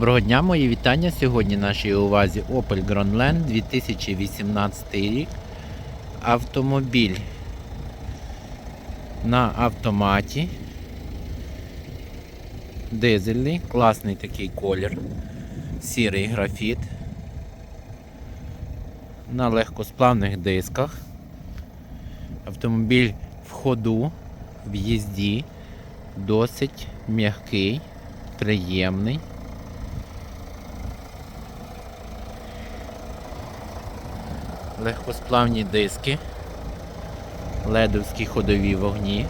Доброго дня, мої вітання. Сьогодні нашій увазі Opel Grandland 2018 рік. Автомобіль на автоматі. Дизельний, класний такий колір. Сірий графіт. На легкосплавних дисках. Автомобіль в ходу, в їзді, досить м'який, приємний. Легкосплавні диски, ледовські ходові вогні.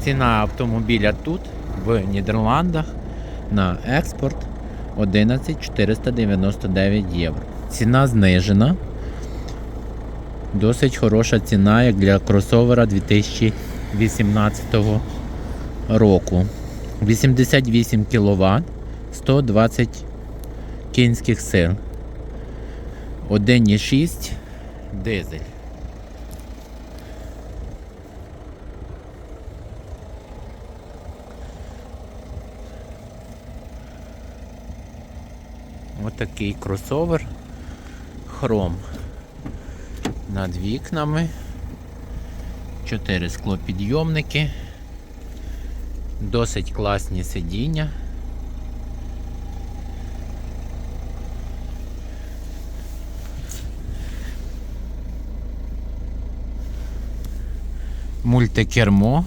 Ціна автомобіля тут, в Нідерландах, на експорт 11 499 євро. Ціна знижена. Досить хороша ціна, як для кросовера 2018 року. 88 кВт, 120 кінських сил. 1,6 дизель. Отакий кросовер. Хром над вікнами. Чотири склопідйомники. Досить класні сидіння. Мультикермо.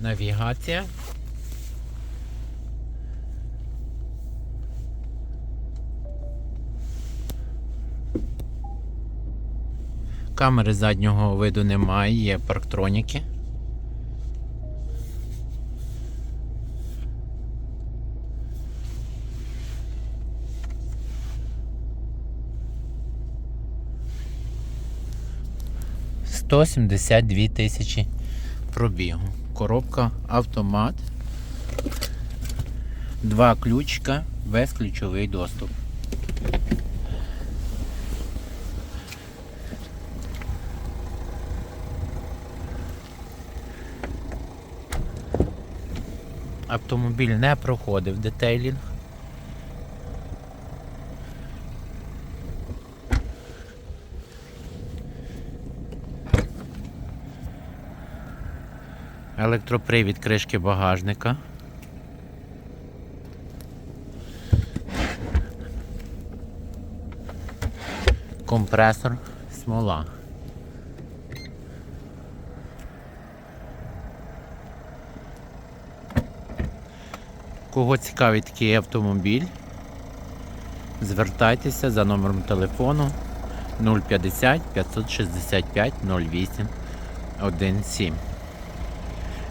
Навігація. Камери заднього виду немає, є парктроніки. Сто сімдесят дві тисячі пробігу. Коробка автомат. Два ключика, безключовий доступ. Автомобіль не проходив детейлінг. Електропривід кришки багажника. Компресор, смола. Кого цікавить такий автомобіль, звертайтеся за номером телефону 050 565 08 17.